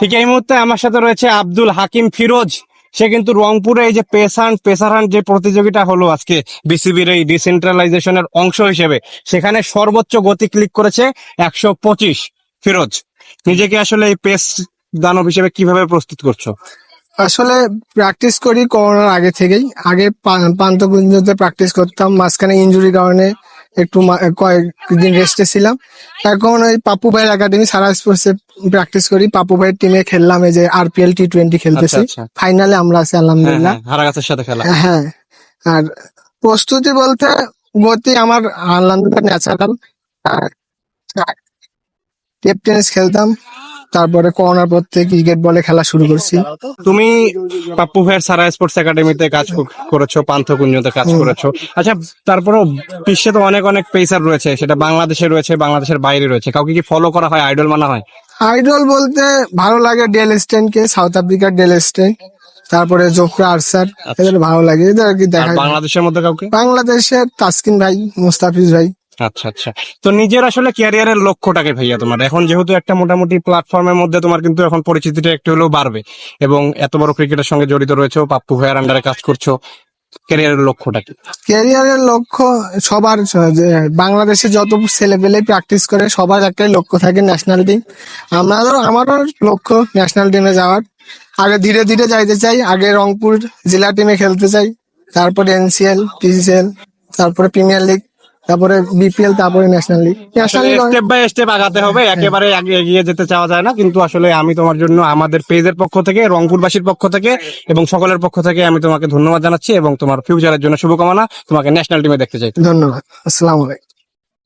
ঠিক এই মুহূর্তে আমার সাথে রয়েছে আব্দুল হাকিম ফিরোজ। সে কিন্তু রংপুরে এই যে পেসান পেসারান যে প্রতিযোগিতা হলো আজকে বিসিবির এই ডিসেন্ট্রালাইজেশনের অংশ হিসেবে, সেখানে সর্বোচ্চ গতি ক্লিক করেছে একশো পঁচিশ। ফিরোজ, নিজেকে আসলে এই পেস দানব হিসেবে কীভাবে প্রস্তুত করছ? আসলে প্র্যাকটিস করি করোনার আগে থেকেই। আগে পা- প্র্যাকটিস করতাম, মাঝখানে ইনজুরির কারণে একটু কয়েকদিন রেস্টে ছিলাম। এখন ওই পাপু ভাইয়ের একাডেমি সারা স্পোর্টসে প্র্যাকটিস করি। পাপু ভাইয়ের টিমে খেললাম এই যে আরপিএল টি টোয়েন্টি খেলতেছি। আচ্ছা, আচ্ছা। ফাইনালে আমরা আছি হ্যাঁ আলহামদুলিল্লাহ। হ্যাঁ হারাগাছের সাথে খেলা। হ্যাঁ আর প্রস্তুতি বলতে গতি আমার আলহামদুলিল্লাহ ন্যাচারাল টেপ টেনিস খেলতাম। তারপরে করোনার পর থেকে ক্রিকেট বলে খেলা শুরু করছি। তুমি পাপ্পু ভাইয়ের সারা স্পোর্টস একাডেমিতে কাজ কর- করেছ পান্থকুঞ্জতে কাজ করেছ। আচ্ছা তারপরেও বিশ্বে তো অনেক অনেক পেসার রয়েছে সেটা বাংলাদেশে রয়েছে বাংলাদেশের বাইরে রয়েছে। কাউকে কি ফলো করা হয় আইডল মানা হয়? আইডল বলতে ভালো লাগে ডেল স্টেনকে সাউথ আফ্রিকার ডেল স্টেন তারপরে জোফরা আরসার এদের ভালো লাগে। এদের আর কি দেখা বাংলাদেশের মধ্যে কাউকে? বাংলাদেশের তাসকিন ভাই মুস্তাফিজ ভাই। আচ্ছা আচ্ছা। তো নিজের আসলে ক্যারিয়ারের লক্ষ্যটাকে ভাইয়া তোমার, এখন যেহেতু একটা মোটামুটি প্ল্যাটফর্মের মধ্যে তোমার কিন্তু এখন পরিচিতিটা একটু হলেও বাড়বে এবং এত বড় ক্রিকেটের সঙ্গে জড়িত রয়েছে, পাপ্পু ভাইয়ার আন্ডারে কাজ করছ ক্যারিয়ারের লক্ষ্যটা কি? ক্যারিয়ারের লক্ষ্য সবার বাংলাদেশে যত ছেলে পেলে প্র্যাকটিস করে, সবার একটাই লক্ষ্য থাকে ন্যাশনাল টিম আমারও আমারও লক্ষ্য ন্যাশনাল টিমে যাওয়ার। আগে ধীরে ধীরে যাইতে চাই, আগে রংপুর জেলা টিমে খেলতে চাই, তারপরে এনসিএল পিসিএল তারপরে প্রিমিয়ার লিগ তারপরে বিপিএল তারপরে national league national league step by step আগাতে হবে একেবারে আগে এগিয়ে যেতে চাওয়া যায় না কিন্তু আসলে আমি তোমার জন্য আমাদের পেজের পক্ষ থেকে রংপুরবাসীর পক্ষ থেকে এবং সকলের পক্ষ থেকে আমি তোমাকে ধন্যবাদ জানাচ্ছি এবং তোমার ফিউচারের জন্য শুভকামনা। তোমাকে ন্যাশনাল টিমে দেখতে চাই। ধন্যবাদ। আসসালামু আলাইকুম।